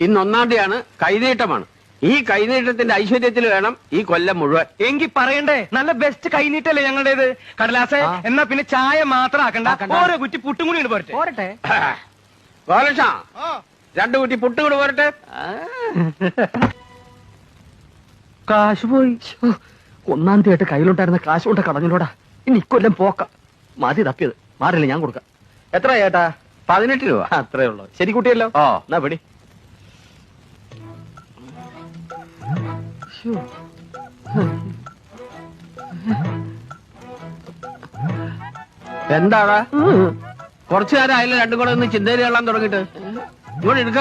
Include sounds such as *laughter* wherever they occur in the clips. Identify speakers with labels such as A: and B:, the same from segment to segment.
A: ഇന്ന് ഒന്നാം തീയതിയാണ് കൈനീട്ടമാണ്. ഈ കൈനീട്ടത്തിന്റെ ഐശ്വര്യത്തിൽ വേണം ഈ കൊല്ലം മുഴുവൻ.
B: എങ്കിൽ പറയണ്ടേ? നല്ല ബെസ്റ്റ് കൈനീട്ടല്ലേ ഞങ്ങളുടേത്? കടലാസെ എന്നാ പിന്നെ ചായ മാത്രം ആക്കണ്ട. ഓരോ കുറ്റി പുട്ടും കൂടി പോരട്ടെ. *laughs*
A: ഗോലക്ഷ രണ്ടു കുറ്റി പുട്ടും കൂടി പോരട്ടെ.
C: കാശ് പോയി. ഒന്നാം തീയതി ആയിട്ട് കയ്യിലുണ്ടായിരുന്ന കാശ് കൊണ്ട് കടഞ്ഞിലോടാ ഇനി ഇക്കൊല്ലം പോക്ക. മതി തപ്പിയത്. മാറില്ല ഞാൻ കൊടുക്കാം. എത്ര ചേട്ടാ
A: പതിനെട്ട് രൂപ.
C: അത്രേ ഉള്ളൂ. ശരി കുട്ടിയല്ലോ.
A: ഓ.
C: എന്നാ പിടി.
A: എന്താടാ? കുറച്ചു നേരം അതിലെ രണ്ടും കൂടെ ഒന്ന് ചിന്തയിൽ കൊള്ളാൻ തുടങ്ങിട്ട് ഇങ്ങോട്ട് എടുക്ക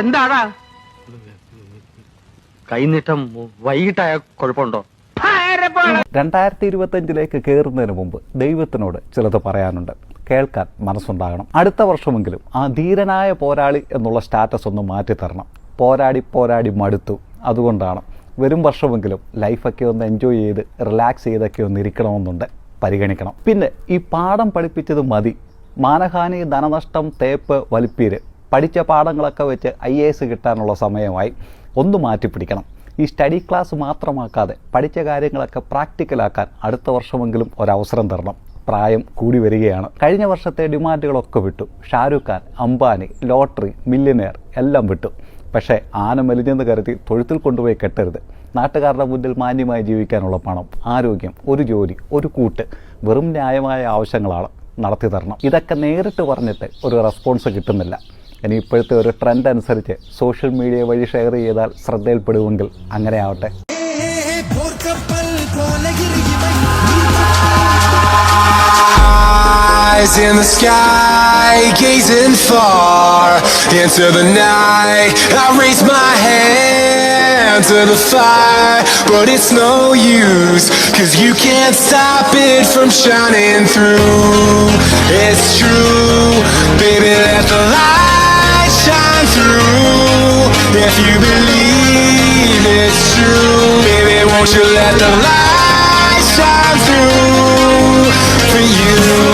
A: എന്താടാ?
C: കൈനീട്ടം വൈകിട്ടായ കുഴപ്പമുണ്ടോ?
D: രണ്ടായിരത്തി ഇരുപത്തഞ്ചിലേക്ക് കയറുന്നതിന് മുമ്പ് ദൈവത്തിനോട് ചിലത് പറയാനുണ്ട്. കേൾക്കാൻ മനസ്സുണ്ടാകണം. അടുത്ത വർഷമെങ്കിലും ആ ധീരനായ പോരാളി എന്നുള്ള സ്റ്റാറ്റസ് ഒന്ന് മാറ്റിത്തരണം പോരാടി പോരാടി മടുത്തു. അതുകൊണ്ടാണ് വരും വർഷമെങ്കിലും ലൈഫൊക്കെ ഒന്ന് എൻജോയ് ചെയ്ത് റിലാക്സ് ചെയ്തൊക്കെ ഒന്ന് ഇരിക്കണമെന്നുണ്ട്. പരിഗണിക്കണം. പിന്നെ ഈ പാഠം പഠിപ്പിച്ചത് മതി. മാനഹാനി ധനനഷ്ടം തേപ്പ് വലിപ്പീര്. പഠിച്ച പാഠങ്ങളൊക്കെ വെച്ച് ഐ എ എസ് കിട്ടാനുള്ള സമയമായി. ഒന്ന് മാറ്റിപ്പിടിക്കണം. ഈ സ്റ്റഡി ക്ലാസ് മാത്രമാക്കാതെ പഠിച്ച കാര്യങ്ങളൊക്കെ പ്രാക്ടിക്കലാക്കാൻ അടുത്ത വർഷമെങ്കിലും ഒരവസരം തരണം. പ്രായം കൂടി വരികയാണ്. കഴിഞ്ഞ വർഷത്തെ ഡിമാൻഡുകളൊക്കെ വിട്ടു. ഷാരൂഖ് ഖാൻ അംബാനി ലോട്ടറി മില്യനെയർ എല്ലാം വിട്ടു. പക്ഷേ ആന മെലിഞ്ഞെന്ന് കരുതി തൊഴുത്തിൽ കൊണ്ടുപോയി കെട്ടരുത്. നാട്ടുകാരുടെ മുന്നിൽ മാന്യമായി ജീവിക്കാനുള്ള പണം ആരോഗ്യം ഒരു ജോലി ഒരു കൂട്ട് വെറും ന്യായമായ ആവശ്യങ്ങളാണ് നടത്തി തരണം ഇതൊക്കെ നേരിട്ട് പറഞ്ഞിട്ട് ഒരു റെസ്പോൺസ് കിട്ടുന്നില്ല. ഇനി ഇപ്പോഴത്തെ ഒരു ട്രെൻഡ് അനുസരിച്ച് സോഷ്യൽ മീഡിയ വഴി ഷെയർ ചെയ്താൽ ശ്രദ്ധയിൽപ്പെടുമെങ്കിൽ അങ്ങനെ ആവട്ടെ
E: Eyes in the sky, gazing far into the night. I raise my hand to the fire, but it's no use, cause you can't stop it from shining through. It's true, baby, let the light through. If you believe it's true, baby, won't you let the light shine through for you, for you,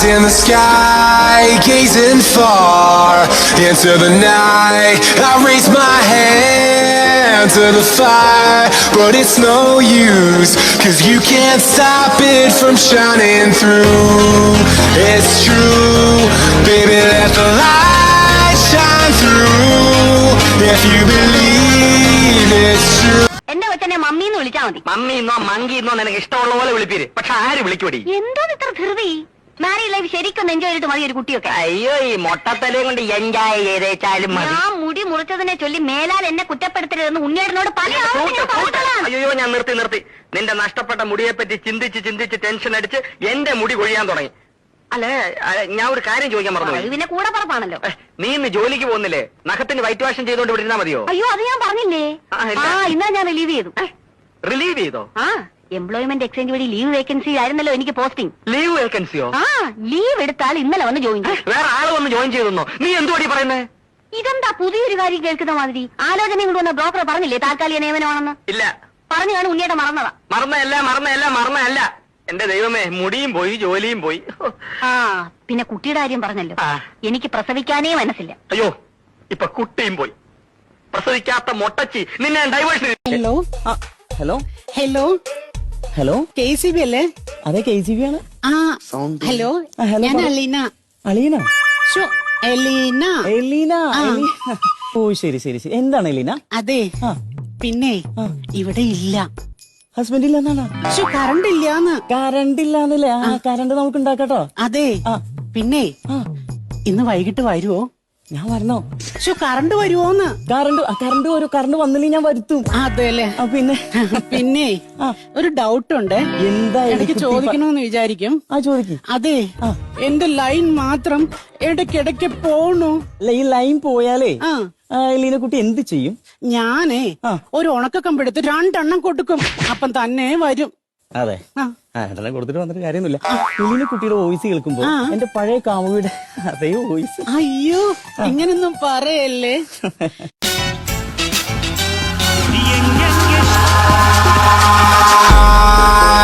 E: Eyes in the sky, gazing far into the night. I raise my hand to the fire, but it's no use, cause you can't stop it from shining through. It's true, baby, let the light shine through. If you believe it's true.
F: എന്റെ കൊച്ചനെ mummy എന്ന് വിളിച്ചാ മതി
B: mummy എന്നോ monkey എന്നോ നിനക്ക് ഇഷ്ടമുള്ള പോലെ വിളിപ്പീര് പക്ഷെ ആര് വിളിക്കൂടി
F: എന്തോ ഇത്ര ധൃതി മാരീഡ് ലൈഫ് ശരിക്കും എൻജോയ് ചെയ്തിട്ട് മതി ഒരു കുട്ടിയൊക്കെ.
B: അയ്യോ ഈ മൊട്ടത്തലയും കൊണ്ട് എൻജോയ് ചെയ്തേച്ചാലും മതി.
F: ഞാൻ മുടി മുറിച്ചതിനെ ചൊല്ലി മേലാൽ എന്നെ കുറ്റപ്പെടുത്തരുതെന്ന് ഉണ്ണിയേടനോട് പല ഞാൻ.
B: അയ്യോ ഞാൻ നിർത്തി നിർത്തി. നിന്റെ നഷ്ടപ്പെട്ട മുടിയെ പറ്റി ചിന്തിച്ച് ചിന്തിച്ച് ടെൻഷൻ അടിച്ച് എന്റെ മുടി കൊഴിയാൻ തുടങ്ങി. അല്ലേ ആ, ഞാൻ ഒരു കാര്യം ചോദിക്കാൻ മറന്നു
F: പിന്നെ കൂടെ പറപ്പാണല്ലോ.
B: നീ ഇന്ന് ജോലിക്ക് പോകുന്നില്ലേ? നഖത്തിന് വൈറ്റ് വാഷൻ ചെയ്തോണ്ട് ഇവിടെ ഇരുന്നാ മതിയോ?
F: അയ്യോ അത് ഞാൻ പറഞ്ഞില്ലേ?
B: ആ, ഇല്ല.
F: ആ ഇന്നാ ഞാൻ റിലീവ് ചെയ്തു.
B: റിലീവ് ചെയ്തോ?
F: ആ. എംപ്ലോയ്മെന്റ് എക്സ്ചേഞ്ച് വഴി ലീവ് വേക്കൻസി ആയിരുന്നല്ലോ എനിക്ക് പോസ്റ്റിംഗ്
B: ലീവ് വേക്കൻസിയോ
F: ആ ലീവ് എടുത്താൽ ഇന്നലെ വന്ന് ജോയിൻ ചെയ്തു.
B: വേറെ ആൾ വന്ന് ജോയിൻ ചെയ്തോ നീ എന്തുവാടി പറയുന്നേ?
F: ഇതെന്താ പുതിയൊരു കാര്യം കേൾക്കുന്ന മാതിരി? ആലോചന കൊണ്ടുവന്ന ബ്രോക്കർ പറഞ്ഞില്ലേ താൽക്കാലിക നിയമനമാണെന്ന്?
B: ഇല്ല.
F: പറഞ്ഞാണ് കാണും ഉണ്ണിയേട്ട മറന്നതാ.
B: മറന്നല്ല മറന്നല്ല മറന്നല്ല എന്റെ ദൈവമേ മുടിയും പോയി ജോലിയും പോയി.
F: ആ പിന്നെ കുട്ടിയുടെ കാര്യം പറഞ്ഞല്ലോ. എനിക്ക് പ്രസവിക്കാനേ മനസ്സില്ല.
B: അയ്യോ ഇപ്പൊ കുട്ടിയും പോയി. പ്രസവിക്കാത്ത മൊട്ടച്ചി നിന്നെ divorce
G: hello
H: hello?
G: Hello
H: hello?
G: K C B അല്ലേ?
H: അതെ കെ സി ബി ആണ്.
G: ആ ഹലോ ഞാൻ. അലീന.
H: അലീന?
G: ശോ, എലീന.
H: എലീന *laughs* ഓ ശരി ശരി ശരി. എന്താണ് എലീന?
G: അതെ പിന്നെ ഇവിടെ ഇല്ല.
H: ഹസ്ബൻഡ്
G: ഇല്ലെന്നാണ്? കറണ്ട് ഇല്ലാന്ന്.
H: കറണ്ട് ഇല്ലാന്നല്ലേ? ആ കറണ്ട് നമുക്ക് ഉണ്ടാക്കാട്ടോ.
G: അതെ പിന്നെ. ഇന്ന് വൈകിട്ട് വരുവോ?
H: ഞാൻ വരണോ?
G: പക്ഷെ കറണ്ട് വരുവോന്ന്?
H: കറണ്ട് കറണ്ട് ഒരു കറണ്ട് വന്നില്ലെങ്കിൽ ഞാൻ വരുത്തും.
G: അതെല്ലേ
H: അല്ലേ പിന്നെ?
G: പിന്നെ ഒരു ഡൗട്ട് ഉണ്ട്.
H: എന്താ എനിക്ക്
G: ചോദിക്കണമെന്ന് വിചാരിക്കും.
H: ആ ചോദിക്കും.
G: അതെ എന്റെ ലൈൻ മാത്രം ഇടയ്ക്കിടയ്ക്ക് പോണു.
H: അല്ല ഈ ലൈൻ പോയാലേ
G: ആ.
H: ആ, കുട്ടി എന്ത് ചെയ്യും?
G: ഞാനേ ഒരു ഉണക്ക കമ്പെടുത്ത് രണ്ടെണ്ണം കൊടുക്കും. അപ്പം തന്നെ വരും.
H: അതെ.
G: ആ.
H: രണ്ടെണ്ണം കൊടുത്തിട്ട് വന്നിട്ട് കാര്യമൊന്നുമില്ല. എലീന കുട്ടിയുടെ വോയിസ് കേൾക്കുമ്പോ എന്റെ പഴയ കാമുകിയുടെ അതേ വോയിസ്
G: അയ്യോ ഇങ്ങനൊന്നും പറയല്ലേ?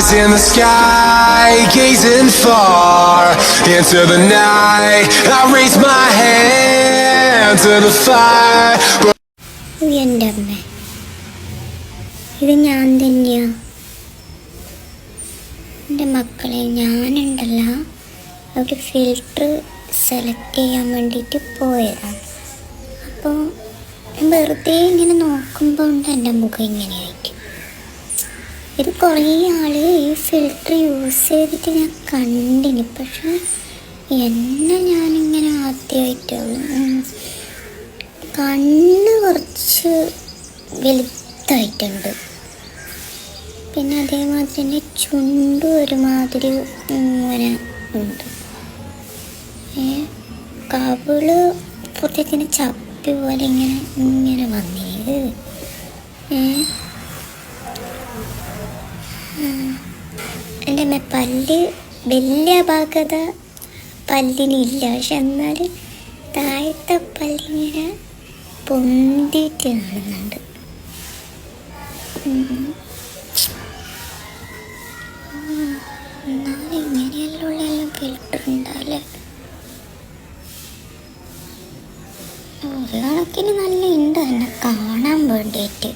E: Eyes in the sky, gazing far into the night. I raise my hand to the fire. But
F: അമ്മ ഇത് ഞാൻ തന്നെയാ എന്റെ മക്കളെ ഞാനുണ്ടല്ല ഒരു ഫിൽറ്റർ സെലക്ട് ചെയ്യാൻ വേണ്ടിയിട്ട് പോയതാണ് അപ്പോൾ വെറുതെ ഇങ്ങനെ നോക്കുമ്പോൾ ഉണ്ട് എന്റെ മുഖം ഇങ്ങനെയായിട്ട് ഇത് കുറേ ആൾ ഈ ഫിൽറ്റർ യൂസ് ചെയ്തിട്ട് ഞാൻ കണ്ടിന്. പക്ഷെ എന്നെ ഞാനിങ്ങനെ ആദ്യമായിട്ടുള്ളു കണ്ണ് കുറച്ച് വലുതായിട്ടുണ്ട് പിന്നെ അതേമാതിരി തന്നെ ചുണ്ട് ഒരുമാതിരി ഇങ്ങനെ ഉണ്ട്. കവിൾ പുറത്തേക്കിങ്ങനെ ചപ്പി പോലെ ഇങ്ങനെ ഇങ്ങനെ വന്നേത് പല്ല് വലിയ ഭാഗത പല്ലിനില്ല. പക്ഷെ എന്നാൽ താഴത്തെ പല്ലിങ്ങനെ പൊന്തിയിട്ട് കാണുന്നുണ്ട്. എന്നാലും ഉണ്ടാവില്ലേ ഒരു കണക്കിന് നല്ല ഉണ്ട് എന്നെ കാണാൻ വേണ്ടിയിട്ട്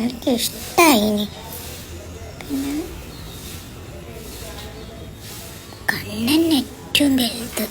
F: എനിക്ക് ഇഷ്ടമായി Tüm verildi.